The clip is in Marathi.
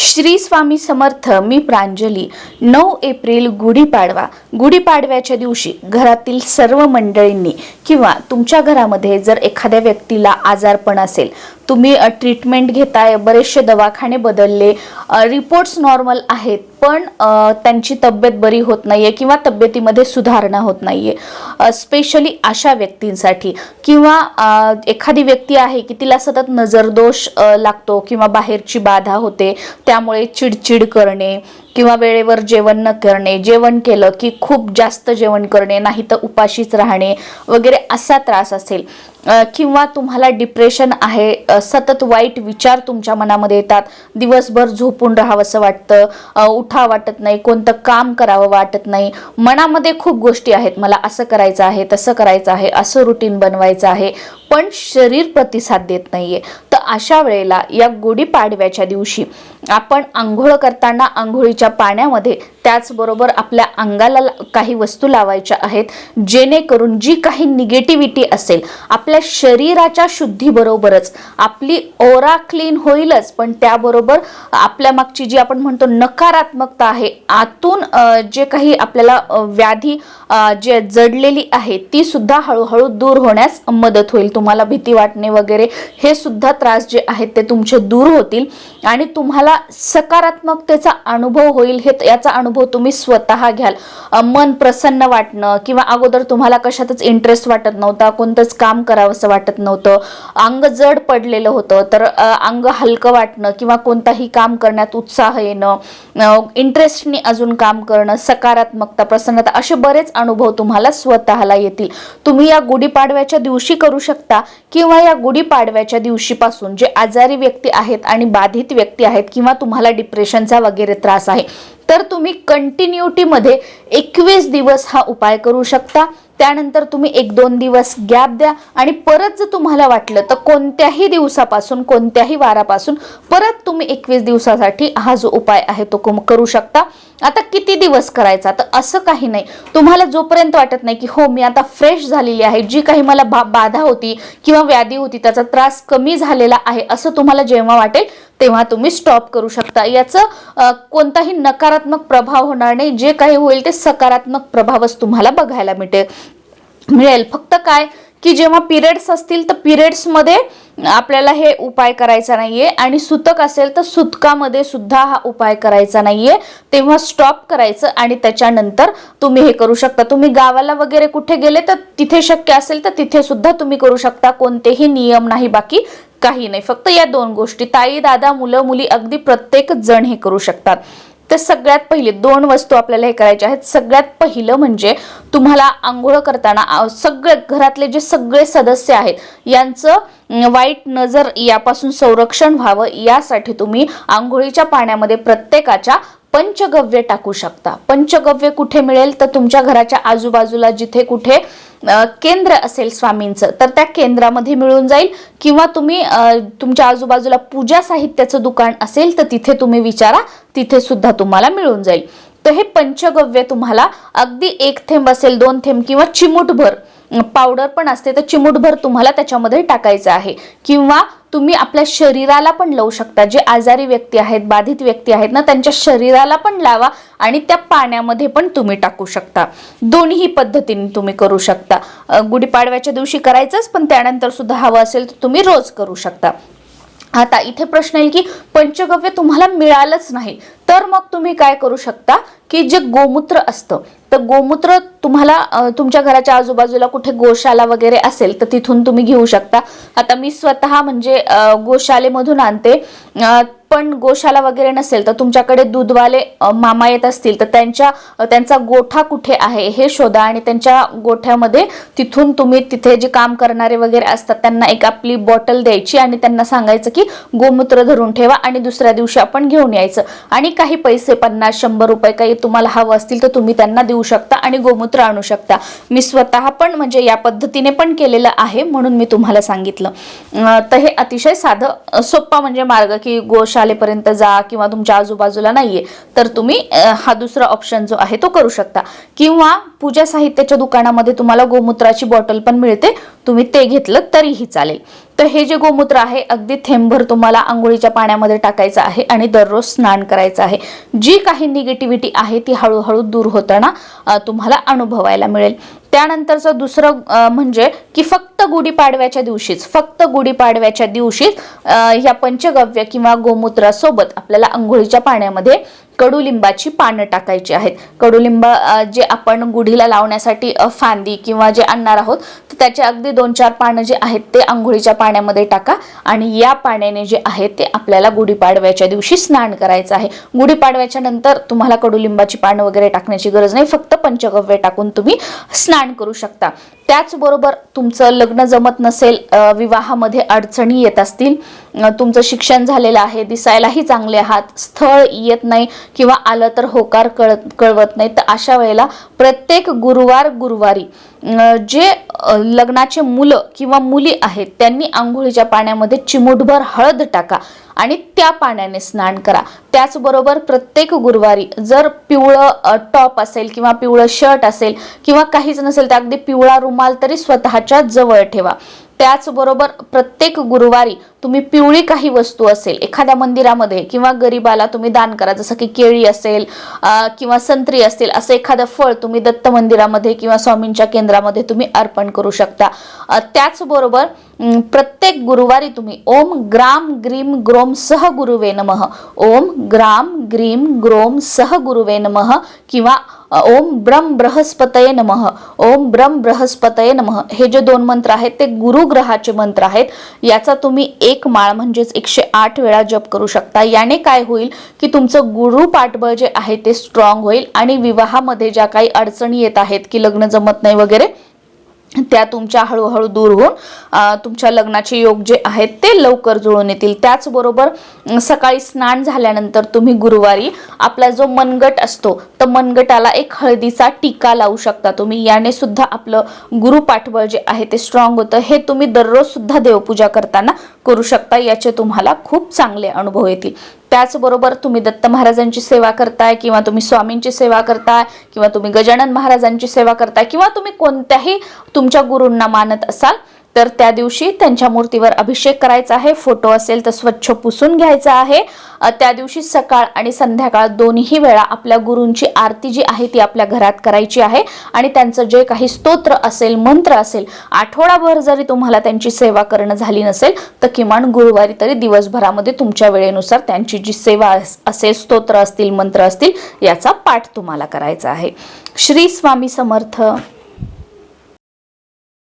श्री स्वामी समर्थ मी प्रांजली. नऊ एप्रिल गुढीपाडवा. गुढीपाडव्याच्या दिवशी घरातील सर्व मंडळींनी किंवा तुमच्या घरामध्ये जर एखाद्या व्यक्तीला आजारपण असेल तुम्ही ट्रीटमेंट घेताय बरेचसे दवाखाने बदलले रिपोर्ट्स नॉर्मल आहेत पण त्यांची तब्येत बरी होत नाही आहे किंवा तब्येतीमध्ये सुधारणा होत नाही आहे स्पेशली अशा व्यक्तींसाठी किंवा एखादी व्यक्ती आहे की तिला सतत नजरदोष लागतो किंवा बाहेरची बाधा होते त्यामुळे चिडचिड करणे किंवा वेळेवर जेवण न करणे जेवण केलं की खूप जास्त जेवण करणे नाही तर उपाशीच राहणे वगैरे असा त्रास असेल. किंवा तुम्हाला डिप्रेशन आहे सतत वाईट विचार तुमच्या मनामध्ये येतात. दिवसभर झोपून राहावंसं वाटतं. उठा वाटत नाही कोणतं काम करावं वाटत नाही. मनामध्ये खूप गोष्टी आहेत. मला असं करायचं आहे तसं करायचं आहे असं रुटीन बनवायचं आहे. पण शरीर प्रतिसाद देत नाहीये. तर अशा वेळेला या गुढीपाडव्याच्या दिवशी आपण आंघोळ करताना आंघोळीच्या पाण्यामध्ये त्याचबरोबर आपल्या अंगाला काही वस्तू लावायच्या आहेत जेणेकरून जी काही निगेटिव्हिटी असेल आपल्या शरीराच्या शुद्धीबरोबरच आपली ओरा क्लीन होईलच पण त्याबरोबर आपल्या मागची जी आपण म्हणतो नकारात्मकता आहे आतून जे काही आपल्याला व्याधी जे जडलेली आहे ती सुद्धा हळूहळू दूर होण्यास मदत होईल. तुम्हाला भीती वाटणे वगैरे हे सुद्धा त्रास जे आहेत ते तुमचे दूर होतील. आणि तुम्हाला सकारात्मकतेचा अनुभव होईल हे याचा अनुभव तुम्ही स्वतः घ्याल. मन प्रसन्न वाटणं किंवा अगोदर तुम्हाला कशातच इंटरेस्ट वाटत नव्हता कोणतंच काम करावंसं वाटत नव्हतं अंग जड पडलेलं होतं तर अंग हलकं वाटणं किंवा कोणताही काम करण्यात उत्साह येणं इंटरेस्टने अजून काम करणं सकारात्मकता प्रसन्नता असे बरेच अनुभव तुम्हाला स्वतःला येतील. तुम्ही या गुढीपाडव्याच्या दिवशी करू शकता किंवा या गुढीपाडव्याच्या दिवशीपासून जे आजारी व्यक्ती आहेत आणि बाधित व्यक्ती आहेत किंवा तुम्हाला डिप्रेशनचा वगैरे त्रास आहे तर तुम्ही कंटिन्युटीमध्ये एकवीस दिवस हा उपाय करू शकता. त्यानंतर तुम्ही एक दोन दिवस गॅप द्या आणि परत जर तुम्हाला वाटलं तर कोणत्याही दिवसापासून कोणत्याही वारापासून परत तुम्ही एकवीस दिवसासाठी हा जो उपाय आहे तो कम- करू शकता. आता किती दिवस करायचा? तर असं काही नाही. तुम्हाला जोपर्यंत वाटत नाही की हो मी आता फ्रेश झालेली आहे जी काही मला बा बाधा होती किंवा व्याधी होती त्याचा त्रास कमी झालेला आहे असं तुम्हाला जेव्हा वाटेल तेव्हा तुम्ही स्टॉप करू शकता. याचं कोणताही नकारात्मक प्रभाव होणार नाही. जे काही होईल ते सकारात्मक प्रभावच तुम्हाला बघायला मिळेल. मिळेल. फक्त काय? की जेव्हा पिरियड्स असतील तर पिरियड्समध्ये आपल्याला हे उपाय करायचा नाहीये. आणि सुतक असेल तर सुतकामध्ये सुद्धा हा उपाय करायचा नाहीये. तेव्हा स्टॉप करायचं आणि त्याच्यानंतर तुम्ही हे करू शकता. तुम्ही गावाला वगैरे कुठे गेले तर तिथे शक्य असेल तर तिथे सुद्धा तुम्ही करू शकता. कोणतेही नियम नाही बाकी काही नाही. फक्त या दोन गोष्टी. ताई दादा मुलं मुली अगदी प्रत्येक जण हे करू शकतात. तर सगळ्यात पहिले दोन वस्तू आपल्याला हे करायच्या आहेत. सगळ्यात पहिलं म्हणजे तुम्हाला आंघोळ करताना सगळे घरातले जे सगळे सदस्य आहेत यांचं वाईट नजर यापासून संरक्षण व्हावं. यासाठी तुम्ही आंघोळीच्या पाण्यामध्ये प्रत्येकाच्या पंचगव्य टाकू शकता. पंचगव्य कुठे मिळेल? तर तुमच्या घराच्या आजूबाजूला जिथे कुठे केंद्र असेल स्वामींचं तर त्या केंद्रामध्ये मिळून जाईल. किंवा तुम्ही तुमच्या आजूबाजूला पूजा साहित्याचं दुकान असेल तर तिथे तुम्ही विचारा. तिथे सुद्धा तुम्हाला मिळून जाईल. तर हे पंचगव्य तुम्हाला अगदी एक थेंब असेल दोन थेंब किंवा चिमूटभर पावडर पण असते तर चिमूटभर तुम्हाला त्याच्यामध्ये टाकायचं आहे. किंवा तुम्ही आपल्या शरीराला पण लावू शकता. जे आजारी व्यक्ती आहेत बाधित व्यक्ती आहेत ना त्यांच्या शरीराला पण लावा आणि त्या पाण्यामध्ये पण तुम्ही टाकू शकता. दोन्ही पद्धतीने तुम्ही करू शकता. गुढीपाडव्याच्या दिवशी करायचंच पण त्यानंतर सुद्धा हवं असेल तर तुम्ही रोज करू शकता. आता इथे प्रश्न येईल की पंचगव्य तुम्हाला मिळालंच नाही. तर मग तुम्ही काय करू शकता की जे गोमूत्र असतं तर गोमूत्र तुम्हाला तुमच्या घराच्या आजूबाजूला कुठे गोशाला वगैरे असेल तर तिथून तुम्ही घेऊ शकता. आता मी स्वतः म्हणजे गोशालेमधून आणते. पण गोशाला वगैरे नसेल तर तुमच्याकडे दूधवाले मामा येत असतील तर त्यांच्या त्यांचा गोठा कुठे आहे हे शोधा आणि त्यांच्या गोठ्यामध्ये तिथून तुम्ही तिथे जे काम करणारे वगैरे असतात त्यांना एक आपली बॉटल द्यायची आणि त्यांना सांगायचं की गोमूत्र धरून ठेवा आणि दुसऱ्या दिवशी आपण घेऊन यायचं. आणि काही पैसे पन्नास शंभर रुपये काही तुम्हाला हवं असतील तर तुम्ही त्यांना देऊ शकता आणि गोमूत्र आणू शकता. मी स्वतः पण म्हणजे या पद्धतीने पण केलेलं आहे म्हणून मी तुम्हाला सांगितलं. तर हे अतिशय साधं सोप्पा म्हणजे मार्ग की गोशालेपर्यंत जा किंवा तुमच्या आजूबाजूला नाहीये तर तुम्ही हा दुसरा ऑप्शन जो आहे तो करू शकता. किंवा पूजा साहित्याच्या दुकानामध्ये तुम्हाला गोमूत्राची बॉटल पण मिळते तुम्ही ते घेतलं तरीही चालेल. तर हे जे गोमूत्र आहे अगदी थेंबभर तुम्हाला आंघोळीच्या पाण्यामध्ये टाकायचं आहे आणि दररोज स्नान करायचं आहे. जी काही निगेटिव्हिटी आहे ती हळूहळू दूर होताना तुम्हाला अनुभवायला मिळेल. त्यानंतरचं दुसरं म्हणजे की फक्त गुढीपाडव्याच्या दिवशीच फक्त गुढीपाडव्याच्या दिवशीच या ह्या पंचगव्य किंवा गोमूत्रासोबत आपल्याला आंघोळीच्या पाण्यामध्ये कडुलिंबाची पानं टाकायची आहेत. कडुलिंब जे आपण गुढीला लावण्यासाठी फांदी किंवा जे आणणार आहोत तर त्याचे अगदी दोन चार पानं जे आहेत ते आंघोळीच्या पाण्यामध्ये टाका आणि या पाण्याने जे आहे ते आपल्याला गुढीपाडव्याच्या दिवशी स्नान करायचं आहे. गुढीपाडव्याच्या नंतर तुम्हाला कडुलिंबाची पानं वगैरे टाकण्याची गरज नाही फक्त पंचगव्य टाकून तुम्ही स्नान करू शकता. त्याचबरोबर तुमचं लग्न जमत नसेल विवाहामध्ये अडचणी येत असतील तुमचं शिक्षण झालेलं आहे दिसायलाही चांगले आहात स्थळ येत नाही किंवा आलं तर होकार कळत कळवत नाही तर अशा वेळेला प्रत्येक गुरुवार गुरुवारी जे लग्नाचे मुलं किंवा मुली आहेत त्यांनी आंघोळीच्या पाण्यामध्ये चिमूटभर हळद टाका आणि त्या पाण्याने स्नान करा. त्याचबरोबर प्रत्येक गुरुवारी जर पिवळं टॉप असेल किंवा पिवळं शर्ट असेल किंवा काहीच नसेल तर अगदी पिवळा रुमाल तरी स्वतःच्या जवळ ठेवा. त्याचबरोबर प्रत्येक गुरुवारी तुम्ही पिवळी काही वस्तू असेल एखाद्या मंदिरामध्ये किंवा गरिबाला तुम्ही दान करा जसं की केळी असेल किंवा संत्री असेल असं एखादं फळ तुम्ही दत्त मंदिरामध्ये किंवा स्वामींच्या केंद्रामध्ये तुम्ही अर्पण करू शकता. त्याचबरोबर प्रत्येक गुरुवारी तुम्ही ओम ग्राम ग्रीम ग्रोम सह गुरुवे नमः ओम ग्राम ग्रीम ग्रोम सह गुरुवे नमः किंवा ओम ब्रह्म बृहस्पतये नमः. ओम ब्रह्म बृहस्पतये नमः. हे जे दोन मंत्र आहेत ते गुरुग्रहाचे मंत्र आहेत. याचा तुम्ही एक माळ म्हणजेच एकशे आठ वेळा जप करू शकता. याने काय होईल की तुमचं गुरु पाठबळ जे आहे ते स्ट्रॉंग होईल आणि विवाहामध्ये ज्या काही अडचणी येत आहेत की लग्न जमत नाही वगैरे त्या तुमच्या हळूहळू दूर होऊन तुमच्या लग्नाचे योग जे आहेत ते लवकर जुळून येतील. त्याचबरोबर सकाळी स्नान झाल्यानंतर तुम्ही गुरुवारी आपला जो मनगट असतो तर मनगटाला एक हळदीचा टीका लावू शकता तुम्ही. याने सुद्धा आपलं गुरु पाठबळ जे आहे ते स्ट्रॉंग होतं. हे तुम्ही दररोज सुद्धा देवपूजा करताना करू शकता. याचे तुम्हाला खूप चांगले अनुभव येतील. त्याचबरोबर तुम्ही दत्त महाराजांची सेवा करताय किंवा तुम्ही स्वामींची सेवा करताय किंवा तुम्ही गजानन महाराजांची सेवा करताय किंवा तुम्ही कोणत्याही तुमच्या गुरूंना मानत असाल तर त्या दिवशी त्यांच्या मूर्तीवर अभिषेक करायचा आहे. फोटो असेल तर स्वच्छ पुसून घ्यायचा आहे. त्या दिवशी सकाळ आणि संध्याकाळ दोन्ही वेळा आपल्या गुरूंची आरती जी आहे ती आपल्या घरात करायची आहे आणि त्यांचं जे काही स्तोत्र असेल मंत्र असेल आठवडाभर जरी तुम्हाला त्यांची सेवा करणं झाली नसेल तर किमान गुरुवारी तरी दिवसभरामध्ये तुमच्या वेळेनुसार त्यांची जी सेवा अस- असेल स्तोत्र असतील मंत्र असतील याचा पाठ तुम्हाला करायचा आहे. श्री स्वामी समर्थ.